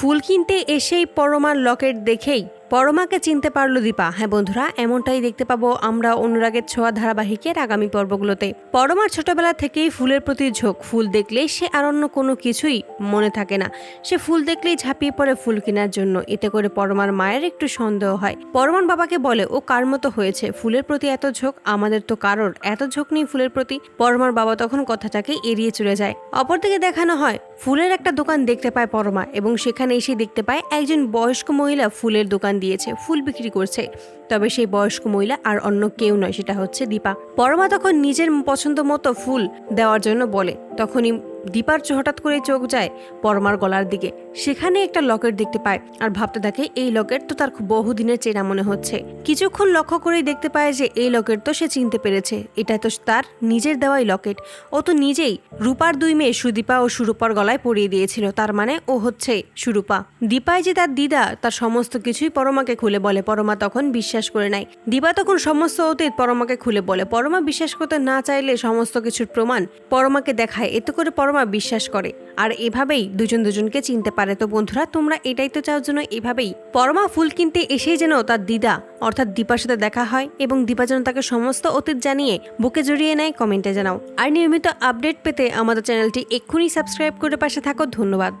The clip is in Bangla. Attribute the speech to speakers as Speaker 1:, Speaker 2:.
Speaker 1: ফুল কিনতে এসেই পরমার লকেট দেখেই পরমাকে চিনতে পারল দীপা। হ্যাঁ বন্ধুরা, এমনটাই দেখতে পাবো আমরা অনুরাগের ছোঁয়া ধারাবাহিকের আগামী পর্বগুলোতে। পরমার ছোটবেলা থেকেই ফুলের প্রতি ঝোঁক। ফুল দেখলেই সে আর অন্য কোনো কিছুই মনে থাকে না। সে ফুল দেখলেই ঝাঁপিয়ে পড়ে ফুল কেনার জন্য। এতে করে পরমার মায়ের একটু সন্দেহ হয়। পরমার বাবাকে বলে, ও কার মতো হয়েছে? ফুলের প্রতি এত ঝোঁক? আমাদের তো কারোর এত ঝোঁক নেই ফুলের প্রতি। পরমার বাবা তখন কথাটাকে এড়িয়ে চলে যায়। অপরদিকে দেখানো হয়, ফুলের একটা দোকান দেখতে পায় পরমা এবং সেখানে এসে দেখতে পায় একজন বয়স্ক মহিলা ফুলের দোকান দিয়েছে, ফুল বিক্রি করছে। তবে সেই বয়স্ক মহিলা আর অন্য কেউ নয়, সেটা হচ্ছে দীপা। পরমা তখন নিজের পছন্দ মতো ফুল দেওয়ার জন্য বলে, তখনই দীপার হঠাৎ করে চোখ যায় পরমার গলার দিকে, সেখানে একটা লকেট দেখতে পায়। আর ভাবতে থাকে, এই লকেট তো তার বহুদিনের চেনা মনে হচ্ছে। কিছুক্ষণ লক্ষ্য করেই দেখতে পায় যে, এই লকেট তো সে চিনতে পেরেছে। এটা তো তার নিজের দেওয়াই লকেট। ও তো নিজেই রূপার দুই মেয়ে সুদীপা ও সুরূপার গলায় পরিয়ে দিয়েছিল। তার মানে ও হচ্ছে সুরূপা। দীপায় যে তার দিদা, তার সমস্ত কিছুই পরমাকে খুলে বলে। পরমা তখন বিশ্বাস করে নেয়। দীপা তখন সমস্ত অতীত পরমাকে খুলে বলে। পরমা বিশ্বাস করতে না চাইলে সমস্ত কিছুর প্রমাণ পরমাকে দেখায়। এতে করে পরমা বিশ্বাস করে। আর এভাবেই দুজন দুজনকে চিনতে পারে। তো বন্ধুরা, তোমরা এটাই তো চাও যেন এভাবেই পরমা ফুল কিনতে এসেই যেন তার দিদা, অর্থাৎ দীপার সাথে দেখা হয় এবং দীপা যেন তাকে সমস্ত অতীত জানিয়ে বুকে জড়িয়ে নেয় কমেন্টে জানাও। আর নিয়মিত আপডেট পেতে আমাদের চ্যানেলটি এক্ষুনি সাবস্ক্রাইব করে পাশে থাকো। ধন্যবাদ।